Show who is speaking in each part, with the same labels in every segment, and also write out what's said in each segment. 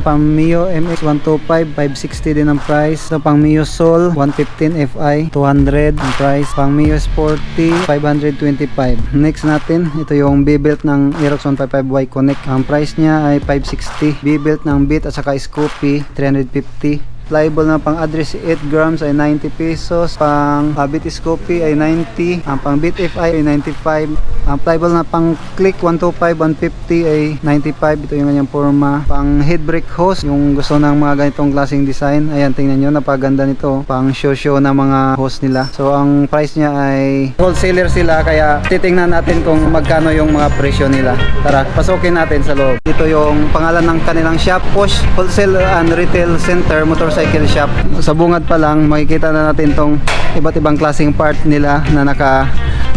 Speaker 1: Pang Mio MX 125, 560 din ang price. So pang Mio Soul 115 Fi, 200 ang price. Pang Mio Sporty 525. Next natin, ito yung B-belt ng Aerox 155Y Connect. Ang price niya ay 560. B-belt ng Beat at saka Scoopy 350 pliable na pang address 8 grams ay 90 pesos pang uh, bit ay 90 ang pang bit FI ay 95 ang pliable na pang click 125 150 ay 95 ito yung kanyang forma. Pang head brake hose yung gusto ng mga ganitong klaseng design. Ayan tingnan nyo napaganda nito. Pang show show na mga hose nila. So ang price niya ay wholesaler sila kaya titingnan natin kung magkano yung mga presyo nila. Tara pasukin natin sa loob. Ito yung pangalan ng kanilang shop Posh Wholesale and Retail Center Motorcycle Shop sa bungad pa lang makikita na natin tong iba't ibang klaseng part nila na naka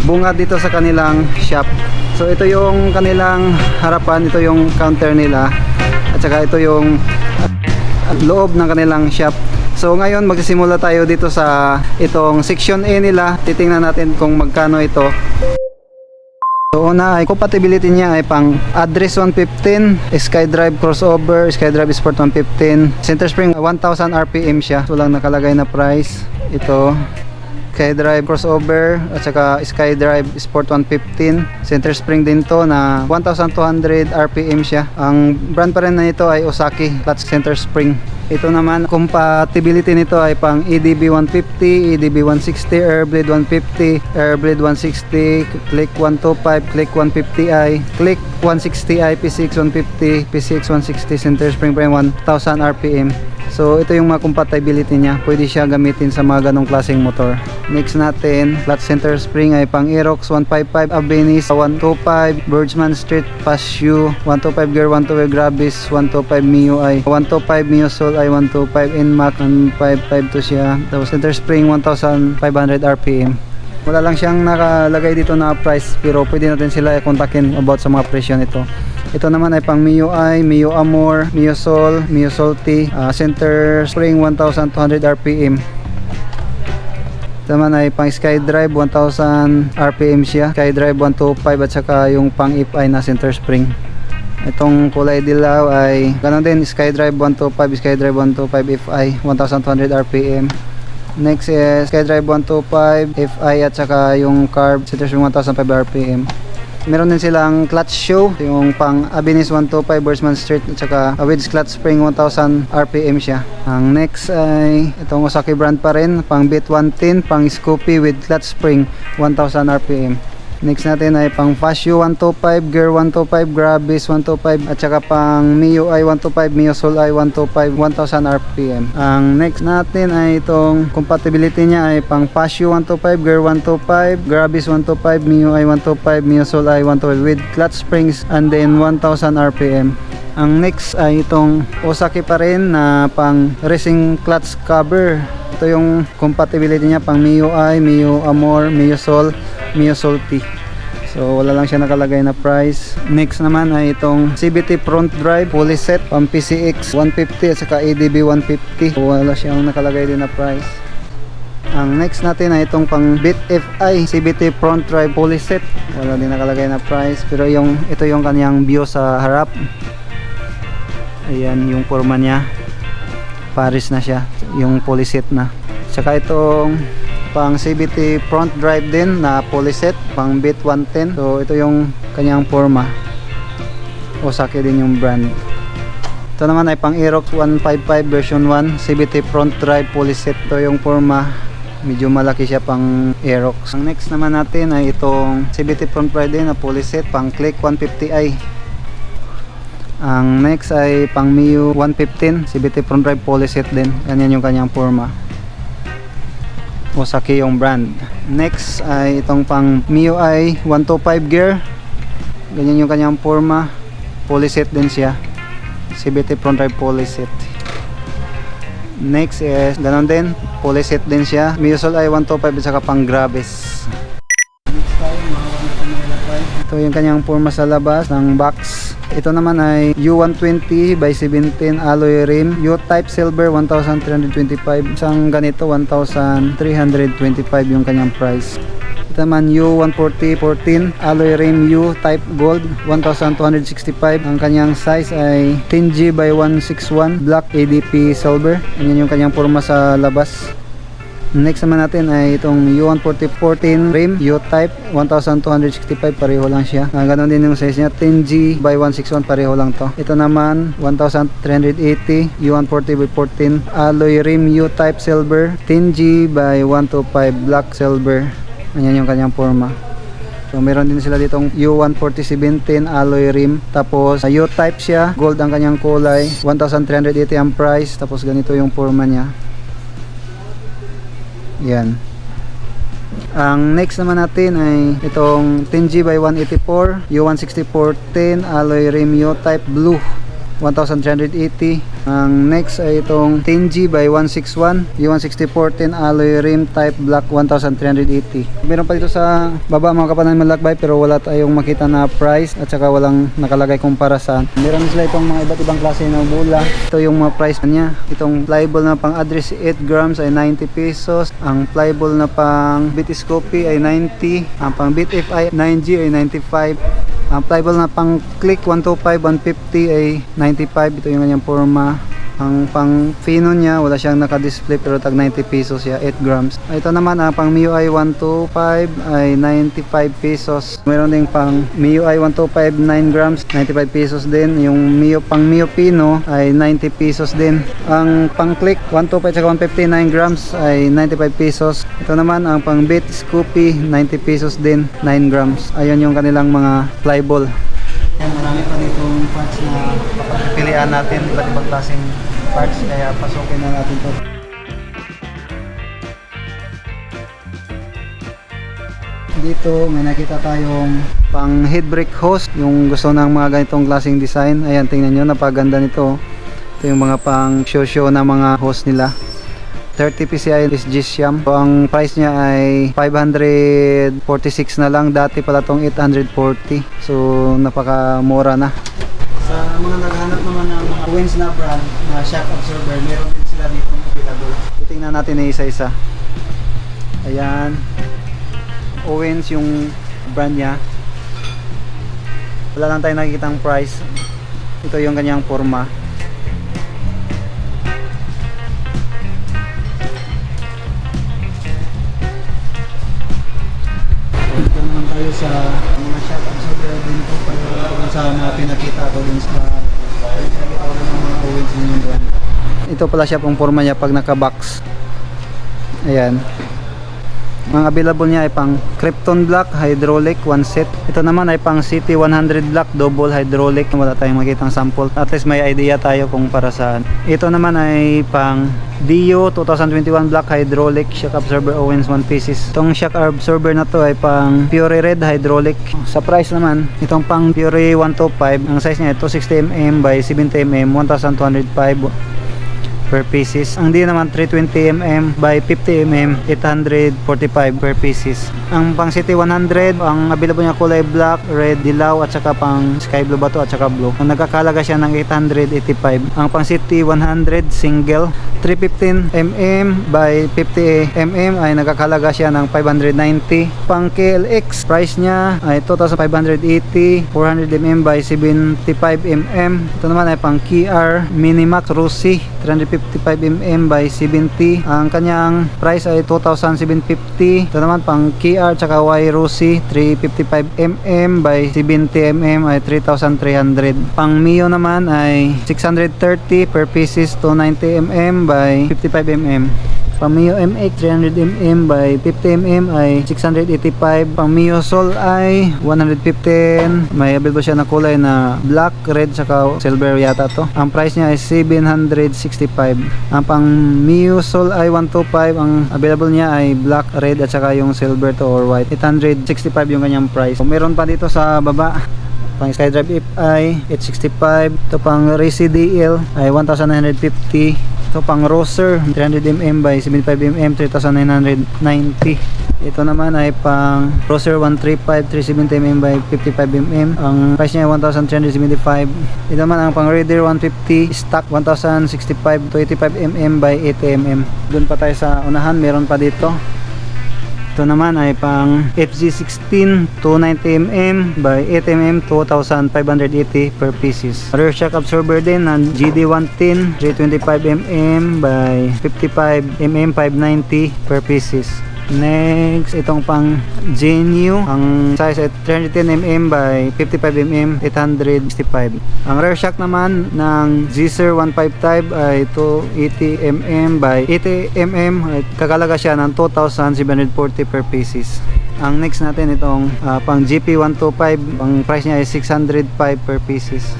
Speaker 1: bungad dito sa kanilang shop so ito yung kanilang harapan ito yung counter nila at saka ito yung loob ng kanilang shop So ngayon magsisimula tayo dito sa itong section A nila. Titingnan natin kung magkano ito. So una ay compatibility niya ay pang address 115, SkyDrive crossover, SkyDrive Sport 115, center spring 1000 RPM siya. So lang nakalagay na price. Ito SkyDrive crossover at saka SkyDrive Sport 115 center spring din to na 1200 RPM siya. Ang brand pa rin na ito ay Osaki clutch center spring. Ito naman compatibility nito ay pang EDB 150 EDB 160 Airblade 150 Airblade 160 Click 125 Click 150i Click 160i P6 150 P6 160 center spring rin 1000 RPM So ito yung mga compatibility niya. Pwede siya gamitin sa mga ganong klaseng motor. Next natin, flat center spring ay pang Aerox 155 Abenis 125 Birdsman Street Pashu 125 Gear 125 Gravis 125 Mio ay 125 Mio Soul ay 125 NMAX 155 to siya. Tapos center spring 1500 RPM. Wala lang siyang nakalagay dito na price pero pwede natin sila kontakin about sa mga presyo nito. Ito naman ay pang Mio I, Mio Amor, Mio Sol, Mio Salty, ah, center spring 1200 RPM. Ito naman ay pang SkyDrive 1000 RPM siya, SkyDrive 125 at saka yung pang FI na center spring. Itong kulay dilaw ay ganoon din SkyDrive 125, SkyDrive 125 FI 1200 RPM. Next is SkyDrive 125 FI at saka yung carb center spring 1005 RPM. Meron din silang clutch show, yung pang Abenis 125 Bursman Street at saka Awids clutch spring 1000 RPM siya. Ang next ay itong Osaki brand pa rin, pang Bit 110, pang Scoopy with clutch spring 1000 RPM. Next natin ay pang Fasio 125, Gear 125, Gravis 125 at saka pang Mio i 125, Mio Soul i 125, 1000 RPM. Ang next natin ay itong compatibility niya ay pang Fasio 125, Gear 125, Gravis 125, Mio i 125, Mio Soul i 125 with clutch springs and then 1000 RPM. Ang next ay itong Osaki pa rin na pang racing clutch cover. Ito yung compatibility niya pang Mio i, Mio Amor, Mio Soul, Mio Salty. So wala lang siya nakalagay na price. Next naman ay itong CBT front drive fully set pang PCX 150 at saka ADB 150. So, wala siyang nakalagay din na price. Ang next natin ay itong pang Bit FI CBT front drive fully set. Wala din nakalagay na price pero yung ito yung kanyang view sa harap. Ayan yung forma niya. Paris na siya, yung fully set na. Tsaka itong pang CBT front drive din na fully set, pang Bit 110. So ito yung kanyang forma. Osaki din yung brand. Ito naman ay pang Aerox 155 version 1 CBT front drive fully set. Ito yung forma. Medyo malaki siya pang Aerox. Ang next naman natin ay itong CBT front drive din na fully set pang Click 150i. Ang next ay pang Mio 115 CBT front drive fully set din. Ganyan yung kanyang forma. Osaki yung brand. Next ay itong pang MIUI 125 gear. Ganyan yung kanyang forma. Fully set din siya. CBT front drive fully set. Next is ganon din. Fully set din siya. Miusol i 125 at saka pang Gravis. Next tayo, mga Ito yung kanyang forma sa labas ng box. Ito naman ay U120 by 17 alloy rim. U-type silver 1,325. Isang ganito 1,325 yung kanyang price. Ito naman U140 14 alloy rim U type gold 1265. Ang kanyang size ay 10G by 161 black ADP silver. Yan yung kanyang forma sa labas. Next naman natin ay itong U14014 rim. U-type 1265 pareho lang siya. Ah, ganun din yung size niya. 10G by 161 pareho lang to. Ito naman 1380 U140 by 14 alloy rim U-type silver. 10G by 125 black silver. Ayan yung kanyang forma. So meron din sila ditong U14017 alloy rim. Tapos uh, U-type siya. Gold ang kanyang kulay. 1380 ang price. Tapos ganito yung forma niya yan. Ang next naman natin ay itong 10G by 184 U16410 alloy rim U type blue 1380 ang next ay itong 10G by 161 U16410 alloy rim type black 1380 meron pa dito sa baba mga kapanan malakbay pero wala tayong makita na price at saka walang nakalagay kumpara saan meron sila itong mga iba't ibang klase ng bula. Ito yung mga price niya. Itong pliable na pang address 8 grams ay 90 pesos. Ang pliable na pang bitiscopy ay 90 ang pang bit FI 9G ay 95 ang pliable na pang click 125 150 ay 95 ito yung kanyang forma ang pang Fino niya wala siyang naka-display pero tag 90 pesos siya 8 grams. Ah, ito naman ang pang MIUI 125 ay 95 pesos. Meron ding pang MIUI 125 9 grams 95 pesos din. Yung Mio pang Mio Pino ay 90 pesos din. Ang pang click 125 at 150 9 grams ay 95 pesos. Ito naman ang pang bit Scoopy 90 pesos din 9 grams. Ayun yung kanilang mga pliable yan, marami pa ditong parts na pagpipilian natin, iba't ibang klaseng parts, kaya pasukin na natin to. Dito may nakita tayong pang head brake hose, yung gusto ng mga ganitong klaseng design. Ayan, tingnan nyo, napaganda nito. Ito yung mga pang show-show na mga hose nila. 30 PCI is G-Siam. So, ang price niya ay 546 na lang. Dati pala tong 840. So, napakamura na. Sa mga naghahanap naman ng mga Owens na brand na shock absorber, meron din sila dito available. Titingnan natin na isa-isa. Ayan. Owens yung brand niya. Wala lang tayo nakikita ang price. Ito yung kanyang forma. Sa mga shock absorber din po kung sa mga pinakita ko dun sa pinakita ko ng mga. Ito pala siya pong forma niya pag naka-box. Ayan. Ang available niya ay pang Krypton Black Hydraulic one set. Ito naman ay pang City 100 Black Double Hydraulic. Wala tayong makitang sample. At least may idea tayo kung para saan. Ito naman ay pang Dio 2021 Black Hydraulic Shock Absorber Owens 1 pieces. Itong shock absorber na to ay pang Pure Red Hydraulic. Sa price naman, itong pang Pure 125, ang size niya ito 60mm by 70mm, 1205 per pieces. Ang di naman 320mm by 50mm 845 per pieces. Ang pang City 100, ang available niya kulay black, red, dilaw at saka pang sky blue ba to at saka blue. Ang nagkakalaga siya ng 885. Ang pang City 100 single 315mm by 50mm ay nagkakalaga siya ng 590. Pang KLX price niya ay 2,580 400mm by 75mm. Ito naman ay pang KR Minimax Rusi 355mm by 70. Ang kanyang price ay 2,750. Ito naman pang KR tsaka Y Rusi 355mm by 70mm ay 3,300. Pang Mio naman ay 630 per pieces 290mm by 55mm. Pang Mio MX 300mm by 50mm ay 685. Pang Mio Sol ay 115. May available siya na kulay na black, red, saka silver yata to. Ang price niya ay 765. Ang pang Mio Sol ay 125. Ang available niya ay black, red, at saka yung silver to or white. 865 yung kanyang price. So, meron pa dito sa baba pang SkyDrive FI 865 ito pang Racy DL ay 1950 ito pang Roser 300mm by 75mm 3990 ito naman ay pang Roser 135 370mm by 55mm ang price niya ay 1375 ito naman ang pang Raider 150 stock 1065 to 85mm by 80mm dun pa tayo sa unahan meron pa dito Ito naman ay pang FG16 290mm by 8mm 2,580 per pieces. Rear shock absorber din ng GD110 325mm by 55mm 590 per pieces. Next, itong pang Genu, ang size ay 310mm by 55mm 865. Ang rear shock naman ng Gzer 155 ay 280mm by 80mm ay kakalaga siya ng 2,740 per pieces. Ang next natin itong ah, pang GP125, ang price niya ay 605 per pieces.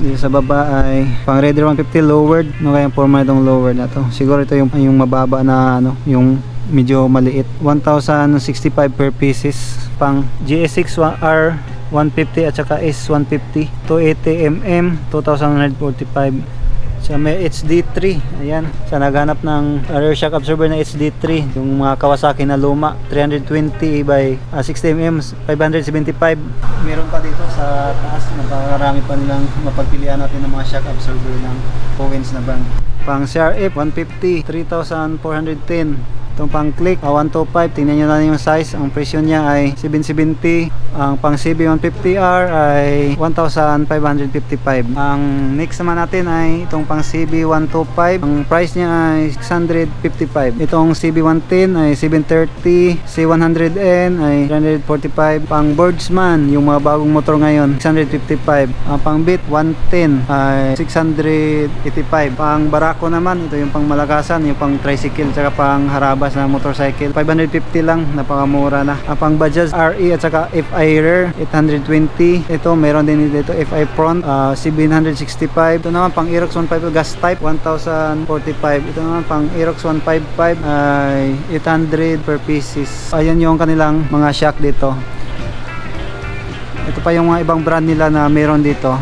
Speaker 1: Dito sa baba ay pang Raider 150 lowered. No kaya forma itong lowered na to. Siguro ito yung yung mababa na ano, yung medyo maliit. 1,065 per pieces. Pang GS6 R 150 at saka S150 280mm 2,145 sa may HD3 ayan. Sa naghanap ng rear shock absorber na HD3 yung mga Kawasaki na luma 320 by ah, 60mm 575 meron pa dito sa taas napakarami pa nilang mapagpilian natin ng mga shock absorber ng Owens na brand. Pang CRF 150 3,410 Itong pang click, ah, 125, tingnan nyo na yung size. Ang presyo niya ay 770. Ang pang CB150R ay 1,555. Ang next naman natin ay itong pang CB125. Ang price niya ay 655. Itong CB110 ay 730. C100N ay 345. Pang Birdsman, yung mga bagong motor ngayon, 655. Ang pang Bit 110 ay 685. Pang Barako naman, ito yung pang malakasan, yung pang tricycle, tsaka pang harabas na motorcycle. 550 lang, napakamura na. Ang pang Bajaj RE at saka FI Rare, 820. Ito, meron din dito FI Front, ah, CB165. Ito naman pang Aerox 155 gas type, 1045. Ito naman pang Aerox 155 ay 800 per pieces. Ayan yung kanilang mga shock dito. Ito pa yung mga ibang brand nila na meron dito.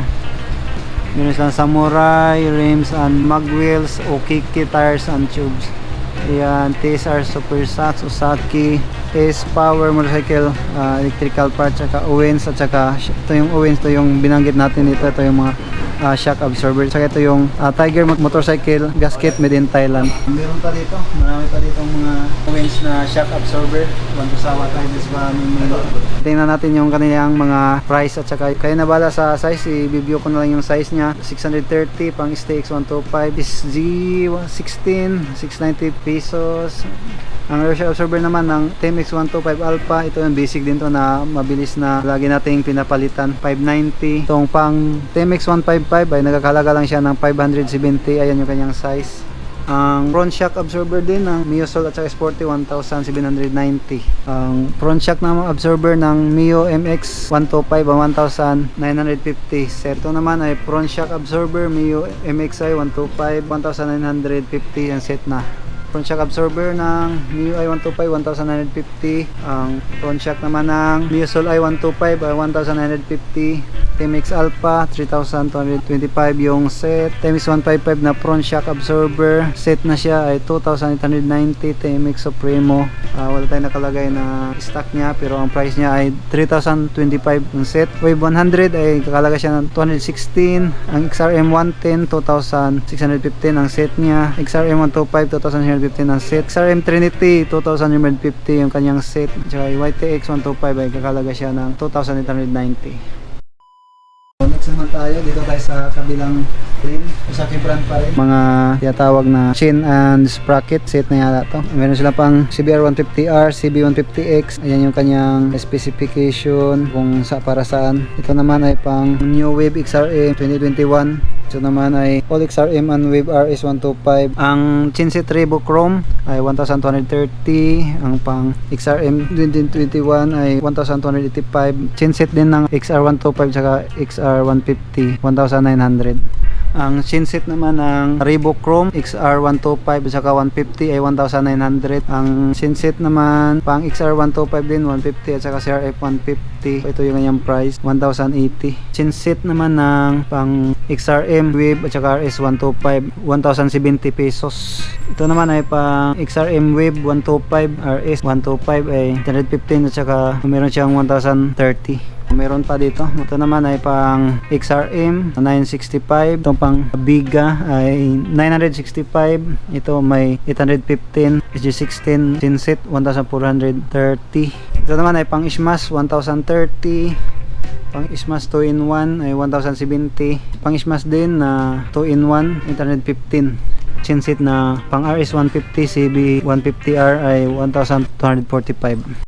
Speaker 1: Meron silang Samurai, rims and mag wheels, Okiki tires and tubes. Ayan, TSR Super Sax, Osaki, S Power Motorcycle, ah, electrical parts, saka Owens at saka ito yung Owens, ito yung binanggit natin dito, ito yung mga ah, shock absorber. Saka ito yung ah, Tiger mo- motorcycle gasket made in Thailand. Meron pa dito, marami pa dito mga Owens na shock absorber. Want to sawa tayo this ba Tingnan natin yung kanilang mga price at saka kaya na bala sa size, i-review ko na lang yung size niya. 630 pang STX 125 is G16, 690 pesos. Ang shock absorber naman ng TMX 125 Alpha, ito yung basic din to na mabilis na lagi nating pinapalitan. 590. Itong pang TMX 155 ay nagkakalaga lang siya ng 570. Ayan yung kanyang size. Ang front shock absorber din ng Mio Soul at saka Sporty 1790. Ang front shock na absorber ng Mio MX 125 ang 1950. Sa ito naman ay front shock absorber Mio MXI 125 1950 ang set na front shock absorber ng MIUI 125 1950 ang front shock naman ng MIUSOL i125 ay 1950 TMX Alpha 3225 yung set TMX 155 na front shock absorber set na siya ay 2890 TMX Supremo. Ah, wala tayong nakalagay na stock niya pero ang price niya ay 3025 yung set Wave 100 ay kakalaga siya ng 216 ang XRM 110 2615 ang set niya XRM 125 2615 ang set XRM Trinity 2950 yung kanyang set tsaka yung YTX 125 ay kakalaga siya ng 2890 Next naman tayo, dito tayo sa kabilang rim. Usaki brand pa rin. Mga tinatawag na chain and sprocket set na yata to. Meron sila pang CBR 150R, CB 150X. Ayan yung kanyang specification kung sa para saan. Ito naman ay pang New Wave XRM 2021. Ito naman ay All XRM and Wave RS 125. Ang Chinset Revo Chrome ay 1,230. Ang pang XRM 2021 ay 1,285. Chinset din ng XR 125 saka XR 150 1,900. Ang chinset naman ng Reebok Chrome XR125 at saka 150 ay 1,900. Ang chinset naman pang XR125 din 150 at saka CRF150. Ito yung kanyang price 1,080. Chinset naman ng pang XRM Wave at saka RS125 1,070 pesos. Ito naman ay pang XRM Wave 125 RS125 ay 115 at saka meron siyang 1,030 Meron pa dito. Ito naman ay pang XRM 965. Ito pang Biga ay 965. Ito may 815. SG16 Sinset 1430. Ito naman ay pang Ismas 1030. Pang Ismas 2 in 1 ay 1070. Pang Ismas din na 2 in 1 815. Chinsit na pang RS 150 CB 150R ay 1245.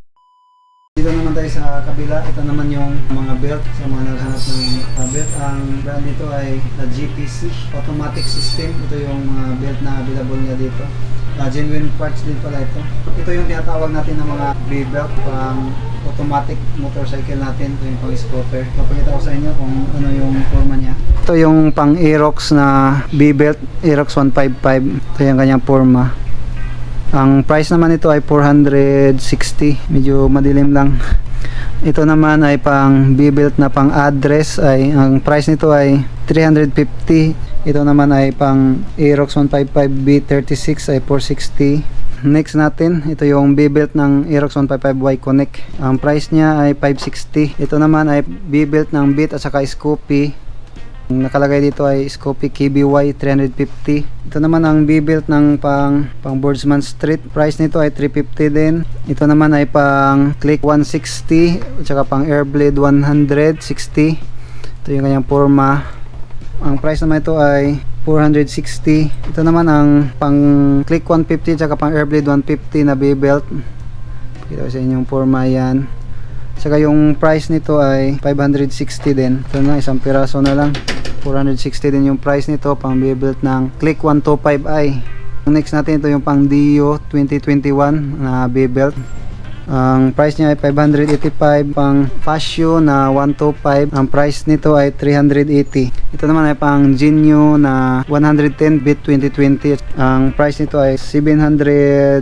Speaker 1: Sa kabila. Ito naman yung mga belt sa mga naghanap ng uh, belt. Ang brand nito ay uh, GPC automatic system. Ito yung mga belt na available niya dito. Uh, genuine parts din pala ito. Ito yung tinatawag natin ng mga B-belt pang automatic motorcycle natin. Ito yung pang scooter. Papakita ko sa inyo kung ano yung forma niya. Ito yung pang Aerox na B-belt. Aerox 155. Ito yung kanyang forma. Ang price naman ito ay 460. Medyo madilim lang. Ito naman ay pang B-belt na pang address ay ang price nito ay 350. Ito naman ay pang Aerox 155B36 ay 460. Next natin, ito yung B-belt ng Aerox 155Y Connect. Ang price niya ay 560. Ito naman ay B-belt ng Beat at saka Scoopy. Nakalagay dito ay Scoopy KBY 350. Ito naman ang B-belt ng pang pang Boardsman Street. Price nito ay 350 din. Ito naman ay pang Click 160 at saka pang Airblade 160. Ito yung kanyang forma. Ang price naman ito ay 460. Ito naman ang pang Click 150 at saka pang Airblade 150 na B-belt. Kita ko sa inyong forma yan. Saka yung price nito ay 560 din. Ito na, isang piraso na lang. 460 din yung price nito pang belt ng Click 125i. Ang next natin ito yung pang Dio 2021 na B-belt. Ang price niya ay 585 pang Fascio na 125. Ang price nito ay 380. Ito naman ay pang Genio na 110 bit 2020. Ang price nito ay 745.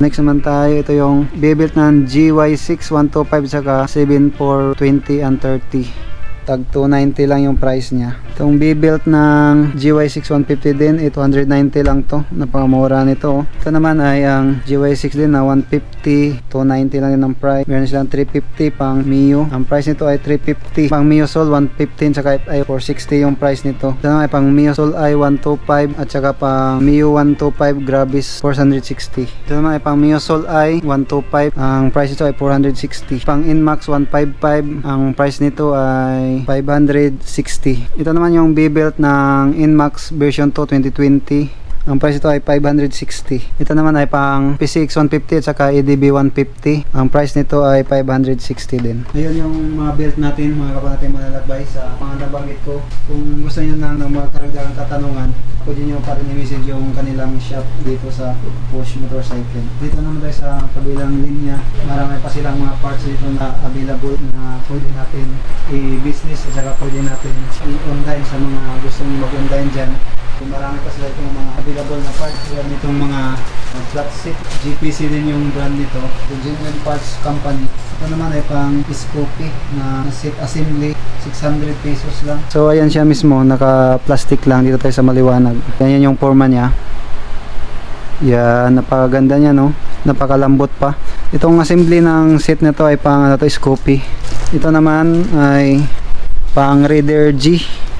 Speaker 1: Next naman tayo, ito yung B-belt ng GY6 125 saka 7420 and 30 tag 290 lang yung price niya. Itong B-belt ng GY6 150 din, eh, 290 lang to. Napakamura nito. oh. Ito naman ay ang GY6 din na 150, 290 lang yun ang price. Meron silang 350 pang Mio. Ang price nito ay 350. Pang Mio Soul 115 saka ay 460 yung price nito. Ito naman ay pang Mio Soul i 125 at saka pang Mio 125 Gravis 460. Ito naman ay pang Mio Soul i 125. Ang price nito ay 460. Pang Inmax 155. Ang price nito ay 560. Ito naman yung B-belt ng Inmax version 2 2020. Ang price ito ay 560. Ito naman ay pang PCX 150 at saka EDB 150. Ang price nito ay 560 din. Ayun yung mga belt natin, mga kapatid malalakbay sa mga nabanggit ko. Kung gusto niyo na ng mga karagdagang katanungan, pwede niyo pa rin i-message yung kanilang shop dito sa Push Motorcycle. Dito naman tayo sa kabilang linya. Marami pa silang mga parts dito na available na pwede natin i-business at saka pwede natin i-online sa mga gustong mag-online dyan. Kung marami pa sila itong mga available na parts. Yan itong mga uh, flat seat. GPC din yung brand nito. The Genuine Parts Company. Ito naman ay pang Scoopy na seat assembly. 600 pesos lang. So ayan siya mismo. Naka-plastic lang. Dito tayo sa maliwanag. Yan yung forma niya. Yan, napakaganda niya no. Napakalambot pa. Itong assembly ng seat nito ay pang ano to, Scoopy. Ito naman ay pang Raider G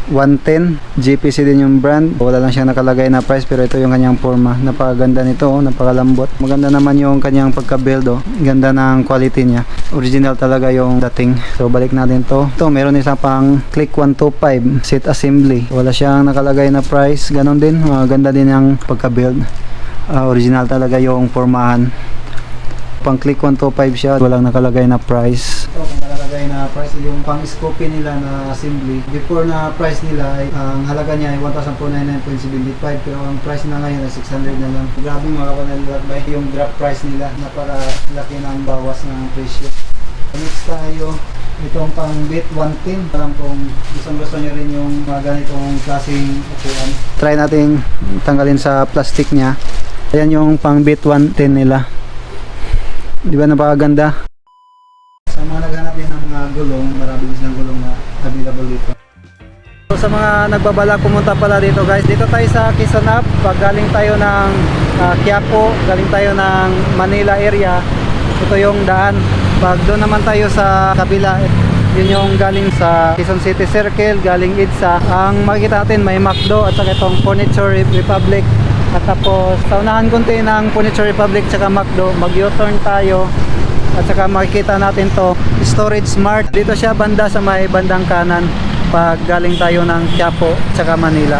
Speaker 1: 110 GPC din yung brand. Wala lang siyang nakalagay na price pero ito yung kanyang forma. Napakaganda nito oh, napakalambot. Maganda naman yung kanyang pagka-build oh. ganda ng quality niya. Original talaga yung dating. So balik natin to. Ito meron isa pang click 125 seat assembly. Wala siyang nakalagay na price. Ganon din. Maganda din yung pagka-build. Ah, original talaga yung formahan. Pang click 125 siya. Walang nakalagay na price nakalagay na price yung pang scope nila na assembly before na price nila ay ang halaga niya ay 1,499.75 pero ang price na ngayon ay 600 na lang. Grabe mga kapanalakbay yung drop price nila napaka laki ng bawas ng presyo. Next tayo itong pang bit 110 alam kong gustong gusto nyo rin yung mga ganitong klaseng upuan. Try natin tanggalin sa plastic niya. Ayan yung pang bit 110 nila. Di ba napakaganda gulong, maraming isang gulong na available dito. So, sa mga nagbabalak pumunta pala dito guys, dito tayo sa Quezon Up. Pag galing tayo ng uh, Quiapo, galing tayo ng Manila area, ito yung daan. Pag doon naman tayo sa kabila, yun yung galing sa Quezon City Circle, galing EDSA. Ang makikita natin may McDo at saka itong Furniture Republic. At tapos sa unahan konti ng Furniture Republic at saka McDo, mag-U-turn tayo at saka makikita natin to Storage Mart. Dito siya banda sa may bandang kanan pag galing tayo ng Quiapo tsaka Manila.